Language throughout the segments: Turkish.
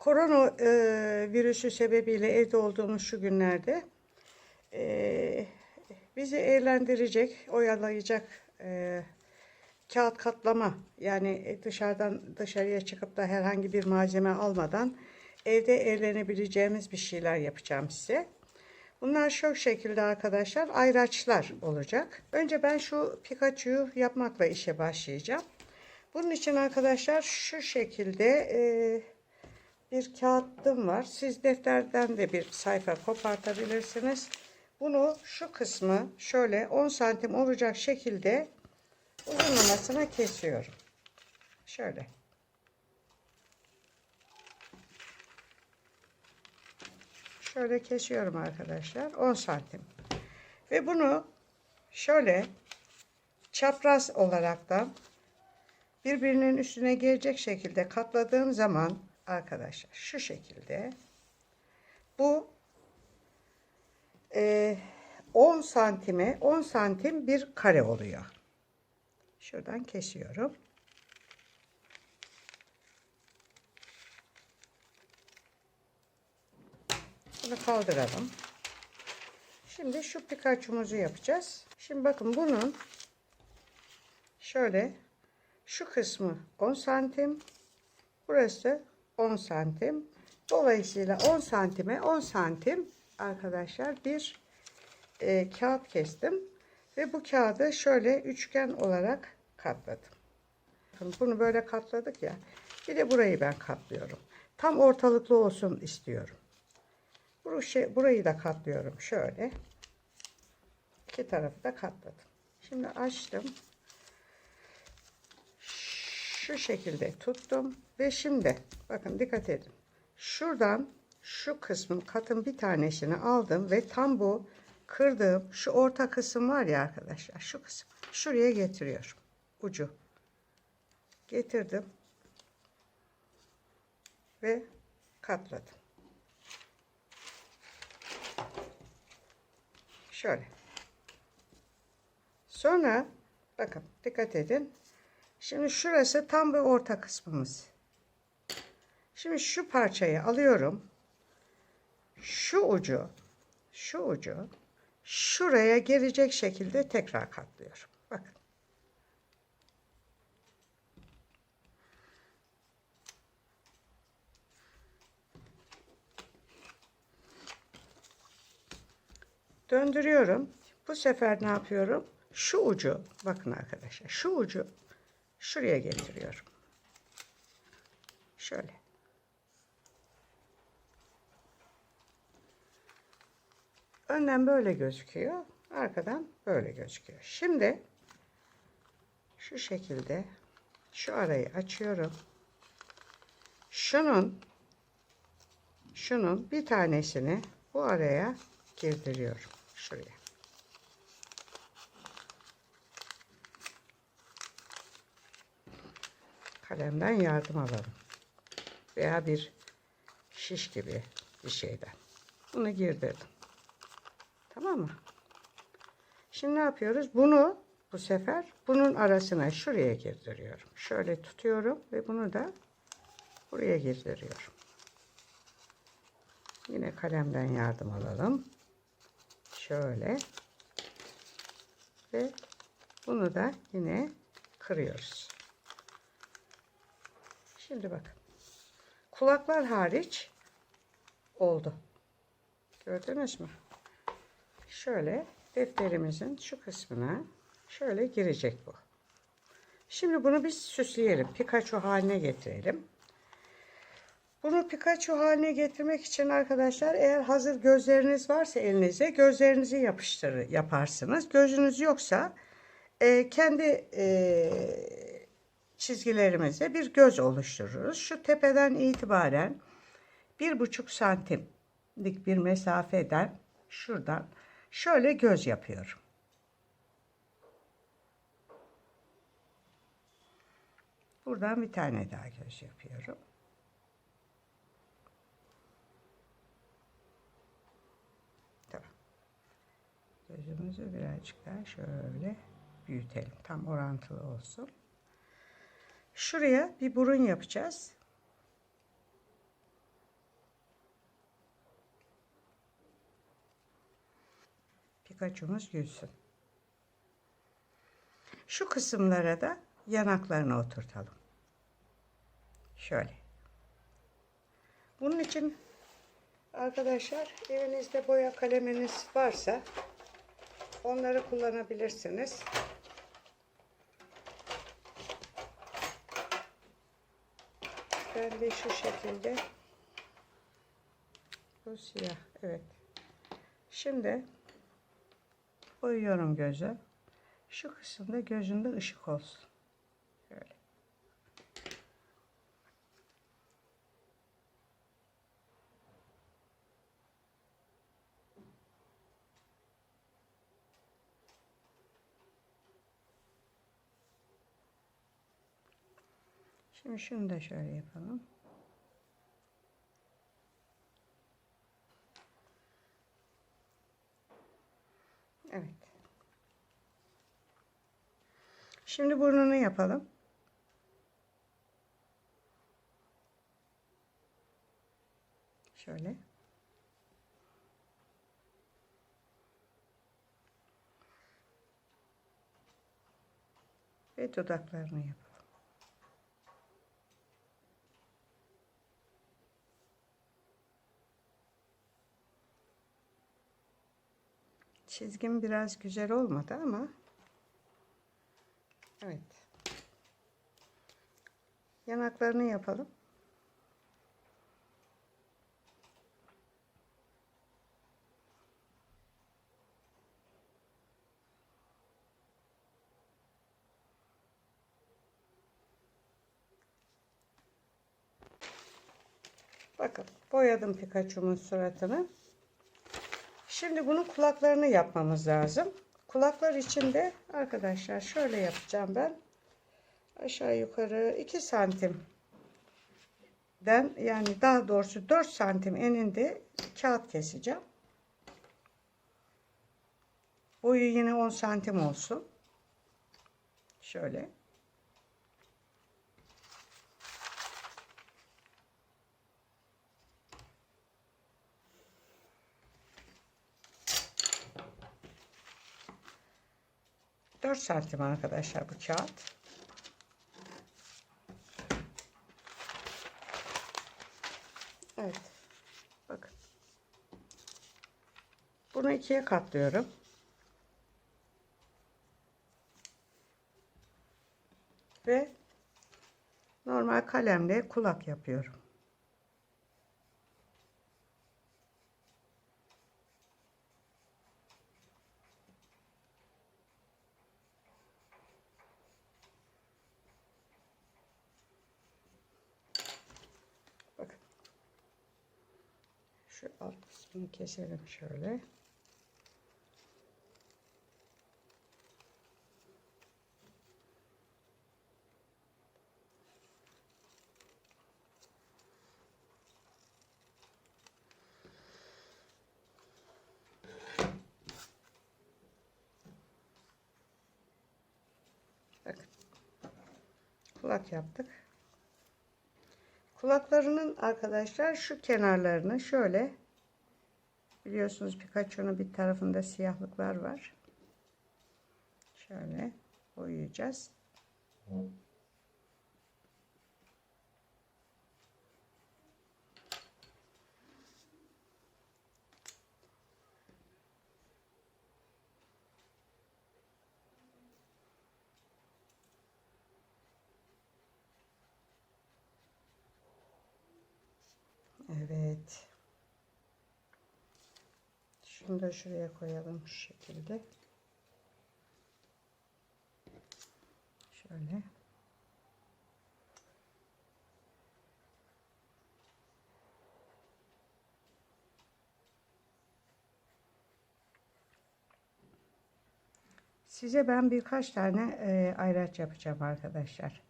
Korona e, virüsü sebebiyle evde olduğumuz şu günlerde e, bizi eğlendirecek, oyalayacak e, kağıt katlama yani dışarıdan dışarıya çıkıp da herhangi bir malzeme almadan evde eğlenebileceğimiz bir şeyler yapacağım size. Bunlar şu şekilde arkadaşlar ayraçlar olacak. Önce ben şu Pikachu'yu yapmakla işe başlayacağım. Bunun için arkadaşlar şu şekilde e, bir kağıtım var. Siz defterden de bir sayfa kopartabilirsiniz. Bunu şu kısmı şöyle 10 santim olacak şekilde uzunlamasına kesiyorum. Şöyle. Şöyle kesiyorum arkadaşlar. 10 santim. Ve bunu şöyle çapraz olaraktan birbirinin üstüne gelecek şekilde katladığım zaman arkadaşlar şu şekilde bu e, 10 santime 10 santim bir kare oluyor. Şuradan kesiyorum. Bunu kaldıralım. Şimdi şu Pikachu'muzu yapacağız. Şimdi bakın bunun şöyle şu kısmı 10 santim. Burası 10 santim. Dolayısıyla 10 santime 10 santim arkadaşlar bir e, kağıt kestim. Ve bu kağıdı şöyle üçgen olarak katladım. Bunu böyle katladık ya. Bir de burayı ben katlıyorum. Tam ortalıklı olsun istiyorum. Şey, burayı da katlıyorum şöyle. İki tarafı da katladım. Şimdi açtım. Şu şekilde tuttum ve şimdi bakın dikkat edin. Şuradan şu kısmın katın bir tanesini aldım ve tam bu kırdığım şu orta kısım var ya arkadaşlar şu kısım. Şuraya getiriyorum ucu. Getirdim ve katladım. Şöyle. Sonra bakın dikkat edin şimdi şurası tam bir orta kısmımız şimdi şu parçayı alıyorum şu ucu şu ucu şuraya gelecek şekilde tekrar katlıyorum. Bakın. Döndürüyorum. Bu sefer ne yapıyorum? Şu ucu, bakın arkadaşlar, şu ucu şuraya getiriyorum. Şöyle. Önden böyle gözüküyor. Arkadan böyle gözüküyor. Şimdi şu şekilde şu arayı açıyorum. Şunun şunun bir tanesini bu araya girdiriyorum. Şuraya. Kalemden yardım alalım. Veya bir şiş gibi bir şeyden. Bunu girdirdim. Tamam mı? Şimdi ne yapıyoruz? Bunu bu sefer bunun arasına şuraya girdiriyorum. Şöyle tutuyorum ve bunu da buraya girdiriyorum. Yine kalemden yardım alalım. Şöyle. Ve bunu da yine kırıyoruz. Şimdi bakın. Kulaklar hariç oldu. Gördünüz mü? şöyle defterimizin şu kısmına şöyle girecek bu. Şimdi bunu biz süsleyelim. Pikachu haline getirelim. Bunu Pikachu haline getirmek için arkadaşlar eğer hazır gözleriniz varsa elinize gözlerinizi yapıştırır yaparsınız. Gözünüz yoksa e, kendi e, çizgilerimize bir göz oluştururuz. Şu tepeden itibaren bir buçuk santimlik bir mesafeden şuradan Şöyle göz yapıyorum. Buradan bir tane daha göz yapıyorum. Gözümüzü birazcık daha şöyle büyütelim. Tam orantılı olsun. Şuraya bir burun yapacağız. Pikachu'muz gülsün. Şu kısımlara da yanaklarına oturtalım. Şöyle. Bunun için arkadaşlar evinizde boya kaleminiz varsa onları kullanabilirsiniz. Ben de şu şekilde bu siyah evet. Şimdi boyuyorum gözü. Şu kısımda gözünde ışık olsun. Şöyle. Şimdi şunu da şöyle yapalım. Evet. Şimdi burnunu yapalım. Şöyle. Ve dudaklarını yapalım. Çizgim biraz güzel olmadı ama evet. Yanaklarını yapalım. Bakın boyadım Pikachu'nun suratını. Şimdi bunun kulaklarını yapmamız lazım. Kulaklar için de arkadaşlar şöyle yapacağım ben. Aşağı yukarı 2 santim den yani daha doğrusu 4 santim eninde kağıt keseceğim. Boyu yine 10 santim olsun. Şöyle. Dört santim arkadaşlar bu kağıt. Evet. Bakın. Bunu ikiye katlıyorum. Ve normal kalemle kulak yapıyorum. Bakın. Şu alt kısmını keselim şöyle. Bakın. Kulak yaptık. Kulaklarının arkadaşlar şu kenarlarını şöyle biliyorsunuz Pikachu'nun bir tarafında siyahlıklar var. Şöyle boyayacağız. Evet. Şunu da şuraya koyalım şu şekilde. Şöyle. Size ben birkaç tane e, ayraç yapacağım arkadaşlar.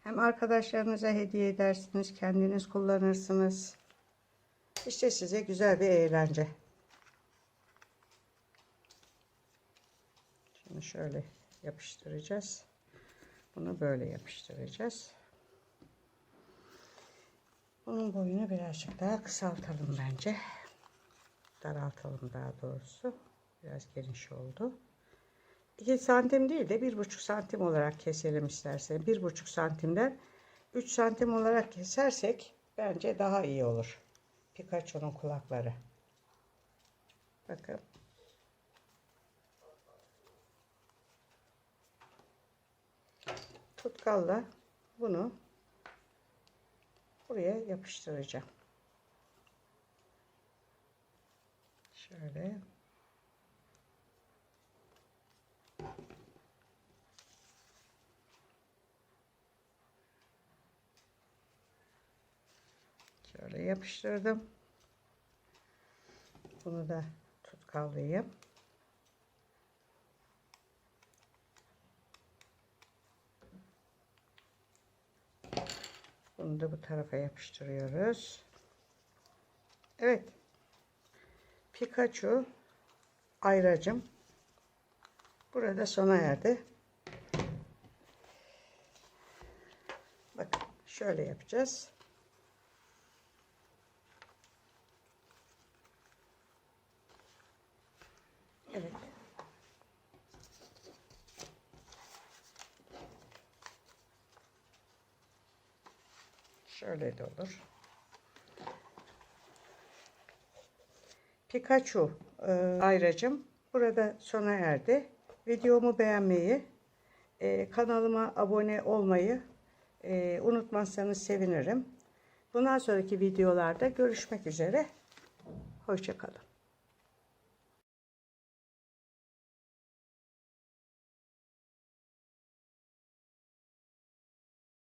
Hem arkadaşlarınıza hediye edersiniz, kendiniz kullanırsınız. İşte size güzel bir eğlence. Şimdi şöyle yapıştıracağız. Bunu böyle yapıştıracağız. Bunun boyunu birazcık daha kısaltalım bence. Daraltalım daha doğrusu. Biraz geniş oldu. 2 santim değil de 1,5 santim olarak keselim istersen. 1,5 santimden 3 santim olarak kesersek bence daha iyi olur. Pikachu'nun kulakları. Bakın. Tutkalla bunu buraya yapıştıracağım. Şöyle. Şöyle yapıştırdım. Bunu da tutkallayayım. Bunu da bu tarafa yapıştırıyoruz. Evet. Pikachu ayracım burada sona erdi. Bakın şöyle yapacağız. Evet. Şöyle de olur. Pikachu e, ayracım burada sona erdi. Videomu beğenmeyi, e, kanalıma abone olmayı e, unutmazsanız sevinirim. Bundan sonraki videolarda görüşmek üzere. Hoşçakalın.